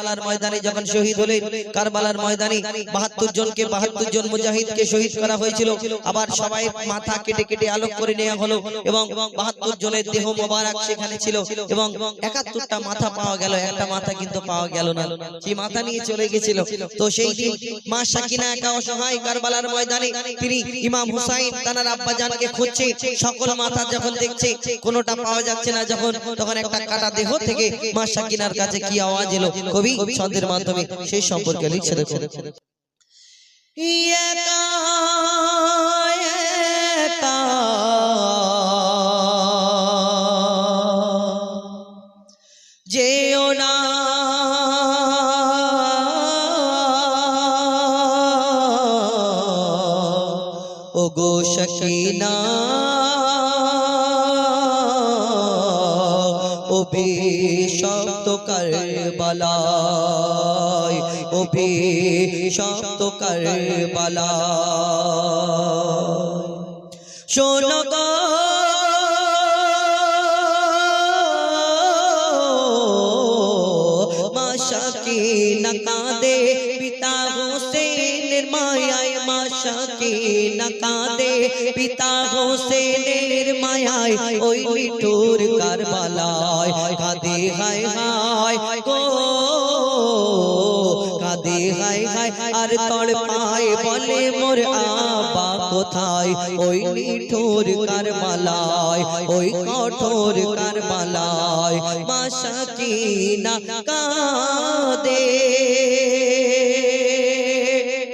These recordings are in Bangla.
কারবালার ময়দানে যখন শহীদ কারবালার ময়দানে বাহাত্তর জনকে বাহাত্তর জন শহীদ করা হয়েছিল। আবার সবাই মাথা কেটে কেটে আলোক করে নেওয়া হলো এবং বাহাত্তর জনের দেহ মোবারক সেখানে ছিল এবং একাত্তরটা মাথা পাওয়া গেল, একটা মাথা কিন্তু পাওয়া গেল না। সেই মাথা নিয়ে চলে গেছিল। তো সেই দিন মা একা অসহায় কারবালার ময়দানে তিনি ইমাম হুসাইন, তানার খুঁজছে, সকল মাথা যখন দেখছে, কোনোটা পাওয়া যাচ্ছে না যখন, তখন একটা কাটা দেহ থেকে মা সাকিনার কাছে কি আওয়াজ এলো? কবি ছন্দের মাধ্যমে সেই সম্পর্কে লিখছে দেখুন শব্দ করবালায় শোনো গো। মাশাকে নকাদে পিতা হোসেনের মায়ায় মাশাকে নকাদে পিতা হোসেনের মায়ায় ওই নিঠুর কারবালায় কাঁদে হায় হায় হায় তড় পায় বলে, মোর আবা কোথায়? ওই নিঠুর কারবালায়, ওই কঠোর কারবালায় মাশাকিনা কাঁদে।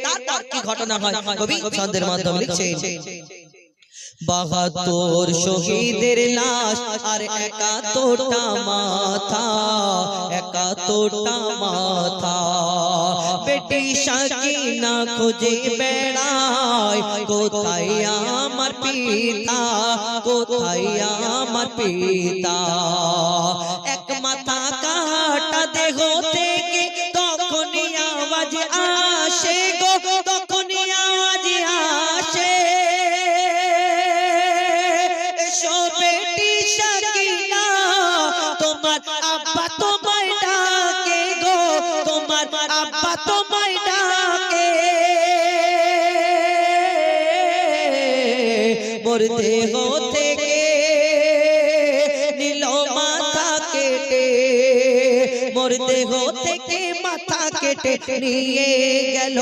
তারপর কি ঘটনা হয়? কবি ছন্দের মাধ্যমে লিখছে বাহাত্তর শহীদের লাশ আর একাত্তরটা মাথা একাত্তরটা মাথা। বেটি সাকিনা খোঁজে বেড়ায়? কোথায় আমার পিতা? কোথায় আমার পিতা? এক মাথা কাটা দেহ কেটে গেল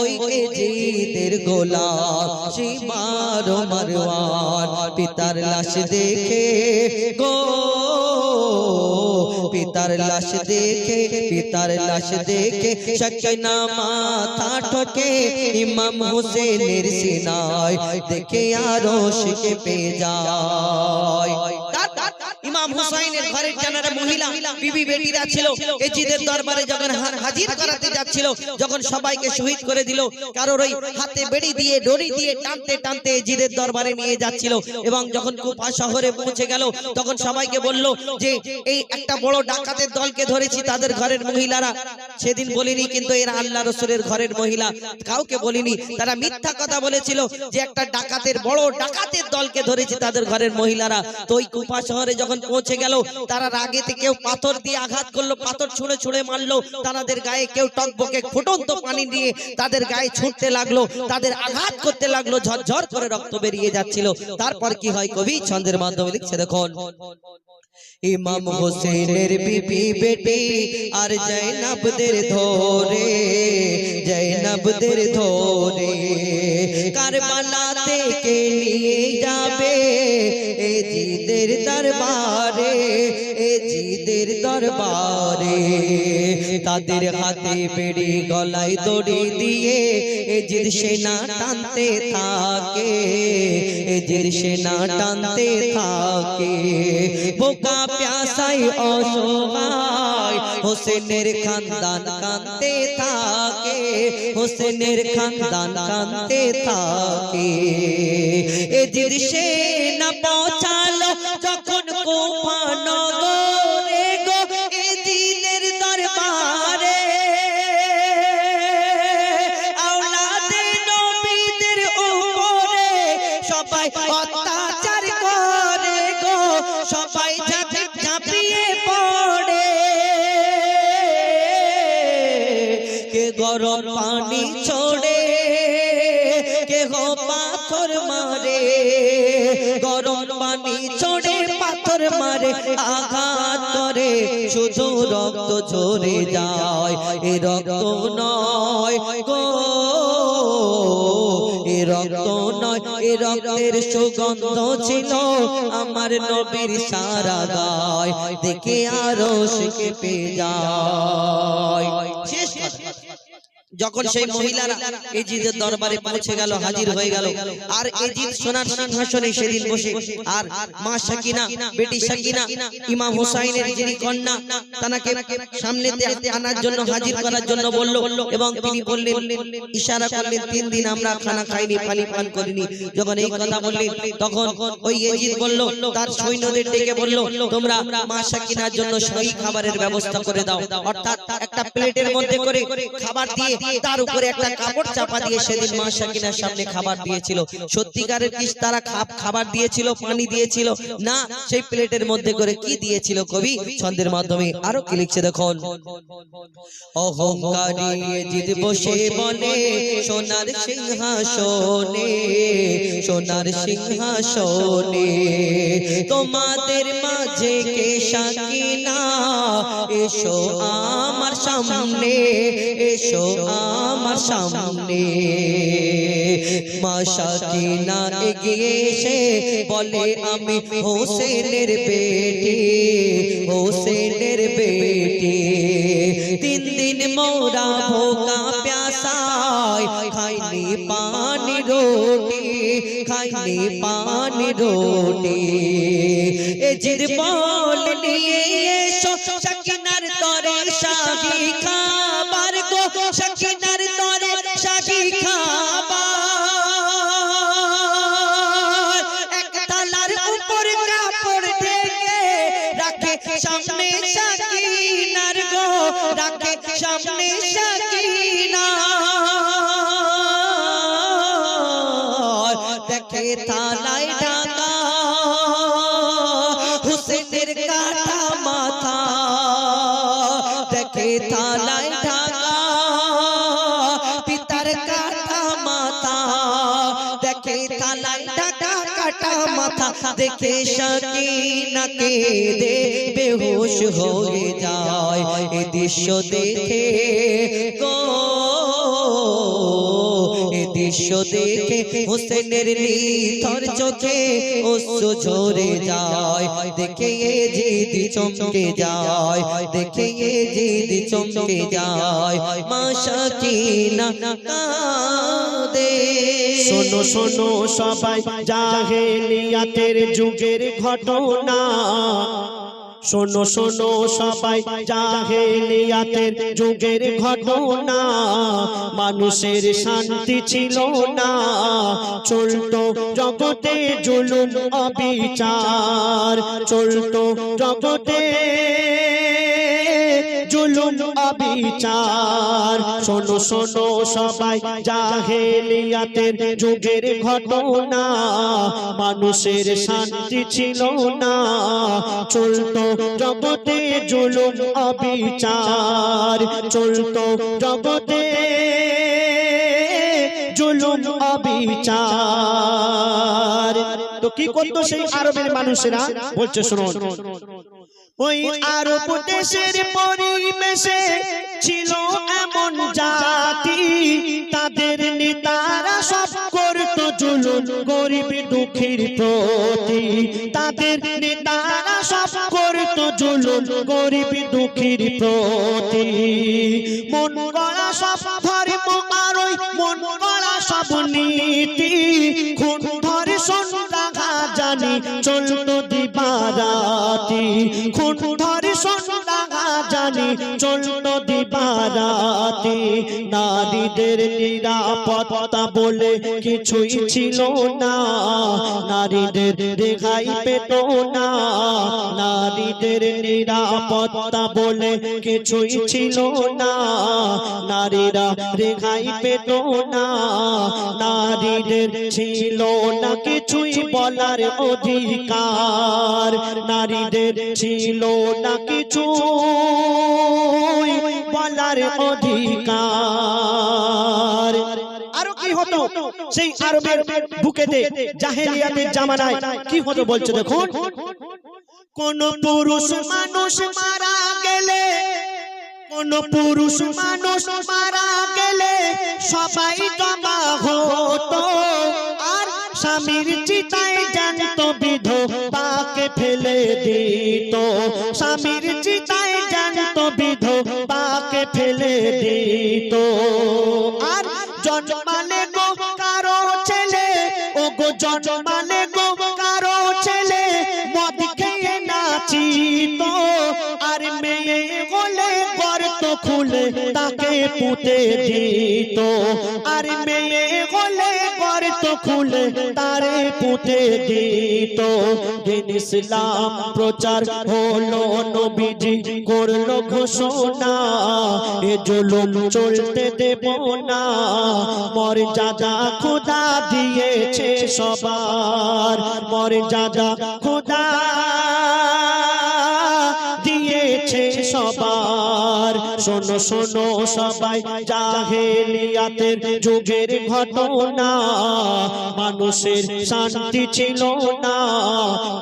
ওই জিদের গোলাম সীমার মারওয়ান, পিতার লাশ দেখে গো। পিতার লাশ দেখে, পিতার লাশ দেখে সকিনা মাথা ঠকে ইমাম হোসেনের সিনায় দেখে আরও শিখে পে যায়। ইমাম হুসাইনের ঘরের জানারা মহিলা বিবি বেটিরা ছিল এজিদের দরবারে যখন হাজির করাতে যাচ্ছিল যখন সবাইকে শহীদ করে দিল কারোর ওই হাতে বেড়ি দিয়ে দড়ি দিয়ে টানতে টানতে এজিদের দরবারে নিয়ে যাচ্ছিল এবং যখন কুফা শহরে পৌঁছে গেল তখন সবাইকে বলল যে এই একটা বড় ডাকাতের দলকে ধরেছি তাদের ঘরের মহিলারা। সেদিন বলিনি কিন্তু এরা আল্লাহ রসুলের ঘরের মহিলা। কাউকে বলিনি তারা মিথ্যা কথা বলেছিল যে একটা ডাকাতের বড় ডাকাতের দলকে ধরেছি তাদের ঘরের মহিলারা তো ওই কুফা শহরে যখন পৌঁছে গেল, তারা রাগেতে কেউ পাথর দিয়ে আঘাত করল, পাথর ছুঁড়ে ছুঁড়ে মারলো, তাদের গায়ে কেউ টকবকে ফুটন্ত পানি দিয়ে তাদের গায়ে ছুটতে লাগল, তাদের আঘাত করতে লাগল, ঝরঝর করে রক্ত বেরিয়ে যাচ্ছিল। তারপর কি হয় কবি? ছন্দের মাধ্যমে লিখছে, দেখুন। ইমাম হোসেনের বিবি বেটি আর জৈনবদের ধরে জৈনবদের ধরে কারবালা থেকে নিয়ে যাবে? দরবারে এ জিদের দরবারে। তাদের হাতে বেড়ি গলায় দড়ি দিয়ে এ জিদ সেনা টানতে থাকে এ জিদ সেনা টানতে থাকে। বোকা প্যাসাই অসহায়, হোসেনের খানদান কানতে থাকে, হোসেনের খানদান কানতে থাকে। এ জিদ সেনা পৌঁছালো সবাই অত্যাচার করে গো, সবাই ঝাঁপিয়ে পড়ে। গরম পানি ছড়ে কেহ পাথর মারে। গরম পানি ছড়ে, পাথর মারে, আঘাত করে, শুধু রক্ত ঝরে যায়। এ রক্ত রক্ত নয়, এ রক্তের সুগন্ধ ছিল আমার নবীর সারা গায় দেখে আরও শিখে পেয়ে যায় শেষ। যখন সেই মহিলারা এজিদের দরবারে পৌঁছে গেল হাজির হয়ে গেল। আর এজিদ সোনার সিংহাসনে সেদিন বসে। আর মা সাকিনা বেটি সাকিনা ইমাম হোসাইনের যিনি কন্যা তানাকে সামনেতে আনার জন্য হাজির করার জন্য বলল এবং তিনি বললেন ইশারা করলেন তিন দিন আমরা খানা খাইনি পানি পান করিনি। যখন এই কথা বললেন তখন ওই এজিদ বলল তার সৈন্যদের ডেকে বলল তোমরা মা সাকিনার জন্য সহি খাবারের ব্যবস্থা করে দাও। অর্থাৎ একটা প্লেটের মধ্যে করে খাবার দিয়ে তার উপরে একটা কাপড় চাপা দিয়ে সেদিন মা সাকিনার সামনে খাবার দিয়েছিল। সত্যিকারের কি তারা খাপ খাবার দিয়েছিল পানি দিয়েছিল? না সেই প্লেটের মধ্যে করে কি দিয়েছিল কবি? ছন্দের মাধ্যমে আরও কি লিখছে দেখুন। অহংকারী জিদ বসে বলে সোনার সিংহাসনে সোনার সিংহাসনে। তোমাদের মাঝে কে সাকিনা এসো আমার সামনে এসো আমার সামনে। মা সাকিনা এগিয়ে এসে বলে, আমি হোসেনের বেটি হোসেনের বেটি। তিন দিন মোরা ভোকা প্যাসায় খাইনি পানি রোটি, খাইনি পানি রোটি। এ জিদ বল নিয়ে এসো, সাকিনার তরে শাহি খাবার মাথা দেখে সকিনাকে দে, বেহুশ হয়ে যায়। এ দৃশ্য দেখে গো, এ দৃশ্য দেখে হোসেনের নিথর চোখে অশ্রু ঝরে যায়। দেখে এ জিদি চমকে যায়, দেখে এ জিদি চমকে যায়। মা সাকিনা কাঁদে। শোনো শোনো, সবাই, জাহেলিয়াতের যুগের ঘটনা। শোনো শোনো, সবাই, জাহেলিয়াতের যুগের ঘটনা। মানুষের শান্তি ছিল না। চলতো জগতে জুলুম, অবিচার। চলতো জগতে জুলুম অবিচার। শোনো শোনো সবাই, জাহেলিয়াতের যুগের ঘটনা। মানুষের শান্তি ছিল না। চলতো জগতে জুলুম অবিচার। চলতো জগতে জুলুম অবিচার। তো কি করতো সেই আরবের মানুষেরা? বলছে, শুনুন। ওই আরব দেশের পরিবেশে ছিল এমন জাতি। তাদের নেতারা সব করত জুলুম গরিব দুঃখীর প্রতি। তাদের নেতারা সব করত জুলুম গরিব দুঃখীর প্রতি। মন গড়া সব ধর্ম আর ওই মন গড়া সব নীতি। খুন ধর্ষণ রাখা জানি চলত দিবারাতি খুন ধর্ষণ রাখা জানি চলত দিবারাতি। নারীদের নিরাপত্তা বলে কিছুই ছিল না। নারীদের রেখাই পেত না। নারীদের নিরাপত্তা বলে কিছুই ছিল না। নারীরা রেখাই পেত না। নারীদের ছিল না কিছুই বলার অধিকার। নারীদের ছিল না কিছু। বলার অধিকার। আরও কি হতো? সেই আরবের বুকেতে জামানায় কি হতো দেখুন? কোন পুরুষ মানুষ মারা গেলে, কোন পুরুষ মানুষ মারা গেলে সবাই জমা হতো। আর স্বামীর চিতায় জানত বিধবাকে ফেলে দিত। স্বামীর জানত বিধবাকে ফেলে দিত। আর জন্মালে গো কারও ছেলে ও গো জন্মালে গো কারও ছেলে, মদ খেয়ে নাচিত খুলে তাকে পুঁতে দিত। আর মেয়ে হলে গর্ত খুলে তারে পুঁতে দিত। দিন ইসলাম প্রচার হলো, নবীজি করল ঘোষণা। এ জুলুম চলতে দেব না। মর্যাদা খোদা দিয়েছে সবার। মর্যাদা খোদা শোনো শোনো সবাই জাহেলিয়াতের যুগের ঘটনা। মানুষের শান্তি ছিল না।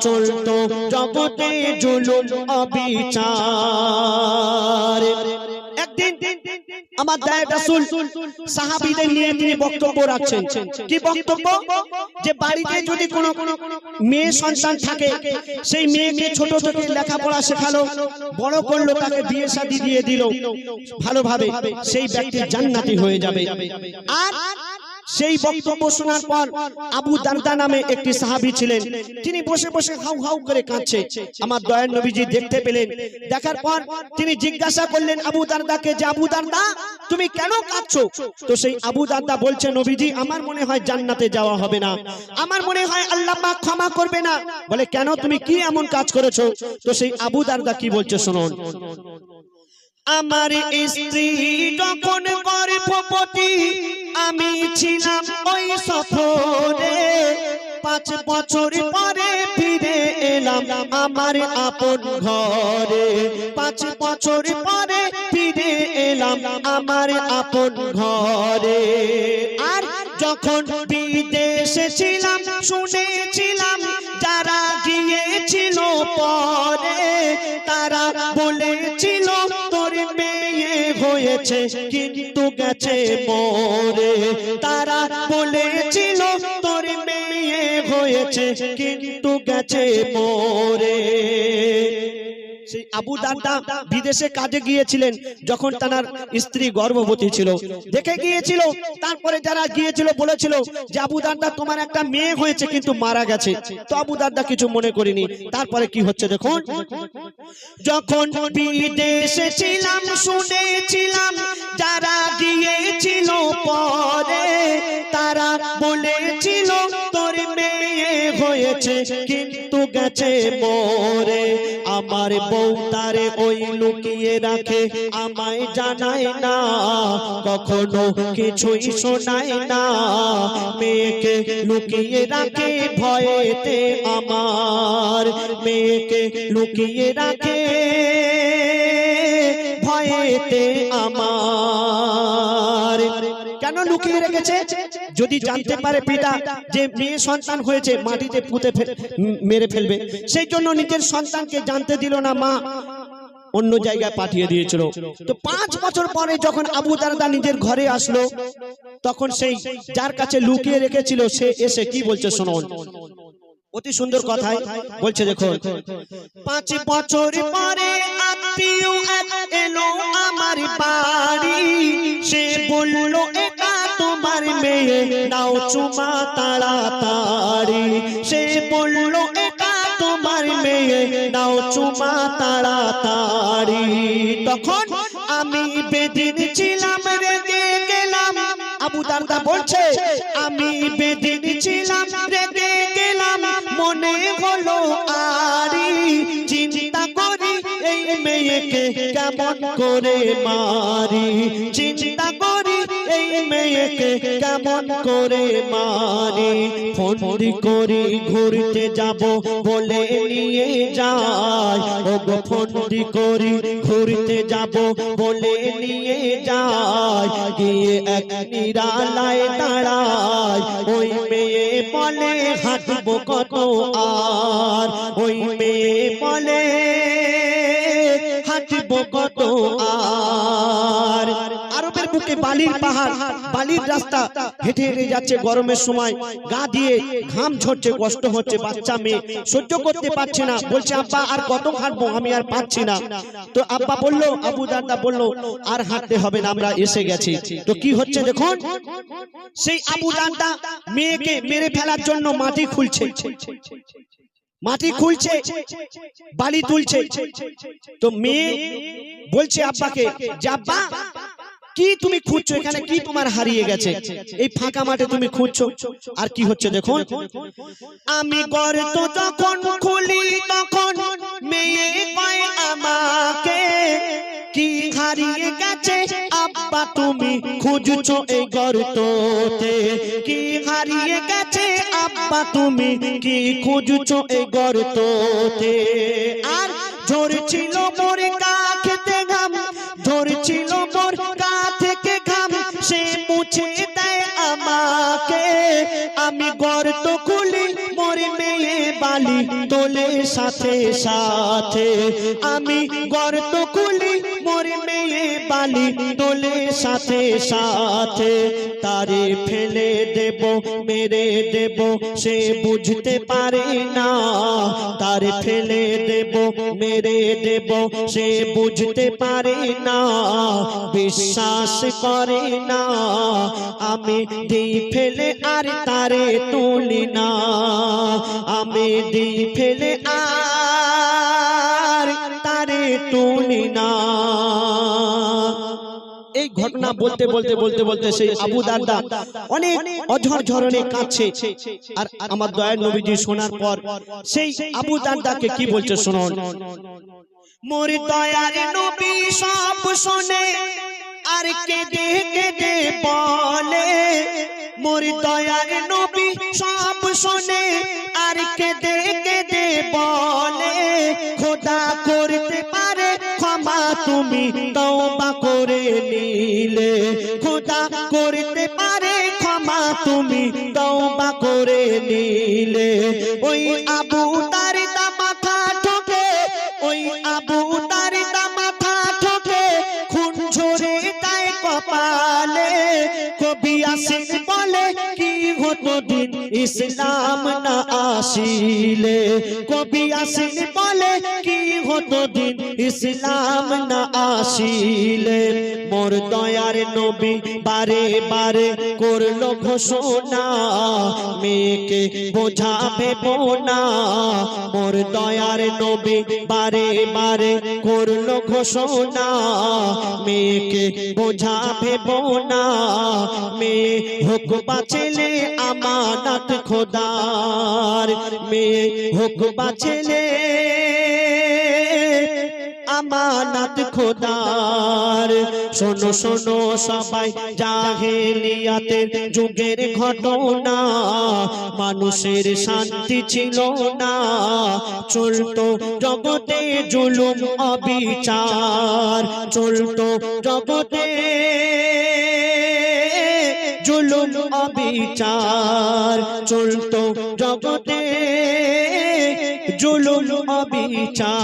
চলতো জগতে জুলুম অবিচার। আমার দায় রাসূল, সাহাবীদের বক্তব্য রাখছেন। কি বক্তব্য? যে বাড়িতে যদি কোনো মেয়ে থাকে, সেই ছোট লেখাপড়া শেখালো, বড় করল, তাকে বিয়ে শাদী দিয়ে দিল। ভালোভাবে সেই জান্নাতি হয়ে যাবে। আর সেই বক্তব্য শোনার পর আবু দারদা নামে একটি সাহাবী ছিলেন। তিনি বসে বসে হাউ হাউ করে কাঁদছে। আমার দয়ার নবীজি দেখতে পেলেন। দেখার পর তিনি জিজ্ঞাসা করলেন আবু দারদাকে যে আবু দারদা তুমি কেন কাঁদছো? তো সেই আবু দারদা বলছে নবীজি আমার মনে হয় জান্নাতে যাওয়া হবে না। আমার মনে হয় আল্লাহ পাক ক্ষমা করবে না। বলে কেন? তুমি কি এমন কাজ করেছ? তো সেই আবু দারদা কি বলছে শুনুন। আমার স্ত্রী যখন গর্ভবতী আমি ছিলাম ওই সফরে। পাঁচ বছর পরে ফিরে এলাম আমার আপন ঘরে। পাঁচ বছর পরে ফিরে এলাম আমার আপন ঘরে। আর যখন বিদেশে ছিলাম শুনেছিলাম যারা গিয়েছিল পরে তারা মেয়ে হয়েছে কিন্তু গেছে মরে। তারা বলেছিল তোর মেয়ে হয়েছে কিন্তু গেছে মরে। সেই আবু বিদেশে কাজে গিয়েছিলেন যখন তার স্ত্রী গর্ভবতী ছিল। দেখে গিয়েছিল তারপরে যারা গিয়েছিল বলেছিল যে আবু তোমার একটা মেয়ে হয়েছে কিন্তু মারা গেছে। তো আবু কিছু মনে করিনি। তারপরে কি হচ্ছে দেখুন? যখন বিদেশে ছিলাম শুনেছিলাম যারা গিয়েছিল পরে তারা বলেছিল তোর মেয়ে হয়েছে কিন্তু গেছে মরে। আমার বউ তারে ওই লুকিয়ে রাখে, আমায় জানায় না, কখনো কিছুই শোনায় না। মেয়েকে লুকিয়ে রাখে ভয়েতে আমার, মেয়েকে লুকিয়ে রাখে ভয়েতে আমার। কেন লুকিয়ে রেখেছে? যদি জানতে পারে পিতা যে মেয়ে সন্তান হয়েছে, মাটিতে পুঁতে মেরে ফেলবে। সেই জন্য নিজের সন্তানকে জানতে দিল না, মা অন্য জায়গায় পাঠিয়ে দিয়েছিল। তো পাঁচ বছর পরে যখন আবু দারদা নিজের ঘরে আসলো, তখন সেই যার কাছে লুকিয়ে রেখেছিল, সে এসে কি বলছে শুনুন। অতি সুন্দর কথায় বলছে, দেখুন। পাঁচ বছর পরে আত্মীয় এলো আমার বাড়ি। চুমা তাড়াতাড়ি সে বলল, এটা তোমার মেয়ে, নাও চুমা তাড়াতাড়ি তখন আমি বেদিন ছিলাম, রেগে গেলাম। আবু দারদা বলছে, আমি বেদিন কেমন করে মারি? চিন্তা করি এই মেয়েকে কেমন করে মারি? ফন্দি করি ঘুরতে যাব বলে নিয়ে যায়। ও গো ফন্দি করি ঘুরতে যাব বলে নিয়ে যায়। গিয়ে এক নিরালায় দাঁড়ায়। ওই মেয়ে বলে, হাঁটবো কত আর? ওই মেয়ে বলে কত আর। আরবের বালির পাহাড়, বালির রাস্তা হেঁটে হেঁটে যাচ্ছে গরমের সময়। গা দিয়ে ঘাম ঝরছে, কষ্ট হচ্ছে, বাচ্চা মেয়ে। সহ্য করতে পারছে না। বলছে, আব্বা, আর কত হাঁটবো আমি আর পাচ্ছি না। তো আব্বা বলল, আবু দাদা বলল, আর হাঁটতে হবে না, আমরা এসে গেছি। তো কি হচ্ছে দেখুন? সেই আবু দাদা মেয়েকে মেরে ফেলার জন্য মাটি খুলছে। মাটি খুলছে বালি তুলছে। তো মেয়ে বলছে আব্বাকে যে আব্বা কি তুমি খুঁজছো? এখানে কি তোমার হারিয়ে গেছে? এই ফাঁকা মাঠে তুমি খুঁজছো? আর কি হচ্ছে দেখুন? আমি গর্ত যখন খুলি, তখন আমাকে। কি হারিয়ে গেছে? আব্বা, তুমি খুঁজছো এই গর্ততে। কি হারিয়ে গেছে? আব্বা, তুমি কি খুঁজছো এই গর্ততে? আর ঝরছিল মোর কাখতে বালি তোলে সাথে সাথে আমি গর্ত খুলি মোর মেয়ে বালি তোলে সাথে সাথে তারে ফেলে দেব, মেরে দেব, সে বুঝতে পারে না। তারে ফেলে দেব, মেরে দেব, সে বুঝতে পারে না। বিশ্বাস করে না, আমি দিই ফেলে আর তারে তুলি না। আমি দিই ফেলে আর তারে তুলি না। এই ঘটনা বলতে বলতে বলতে বলতে সেই আবু দাদা অনেক অঝর ঝরনে কাঁদছে। আর আমার দয়ার নবীজি শোনার পর সেই আবু দাদাকে কি বলছে শুনুন। মোর দয়ার নবী সব শোনে আর কেঁদে কেঁদে বলে। মোর দয়ার নবী সব শোনে আর কেঁদে কেঁদে আসিন বলে কি হতো দিন? ইসলাম না আসিলে, কবি আসিন বলে কি হতো দিন? ইসলাম না আসিলে, মোর দয়ার নবী বারে বারে করল ঘোষণা, মেয়েকে বোঝাবে বোনা। মোর দয়ার নবী বারে বারে করল ঘোষণা, মেয়েকে বোঝাবে মেয়ে হোক ছেলে আমানত খোদার মেয়ে হোক বা ছেলে, আমানত খোদার। শোনো শোনো, সবাই জাহেলিয়াতের যুগের ঘটনা, মানুষের শান্তি ছিল না। চলতো জগতে জুলুম, অবিচার। চলতো জগতে জুলুম অবিচার। চলতো জগতে জুলুম অবিচার।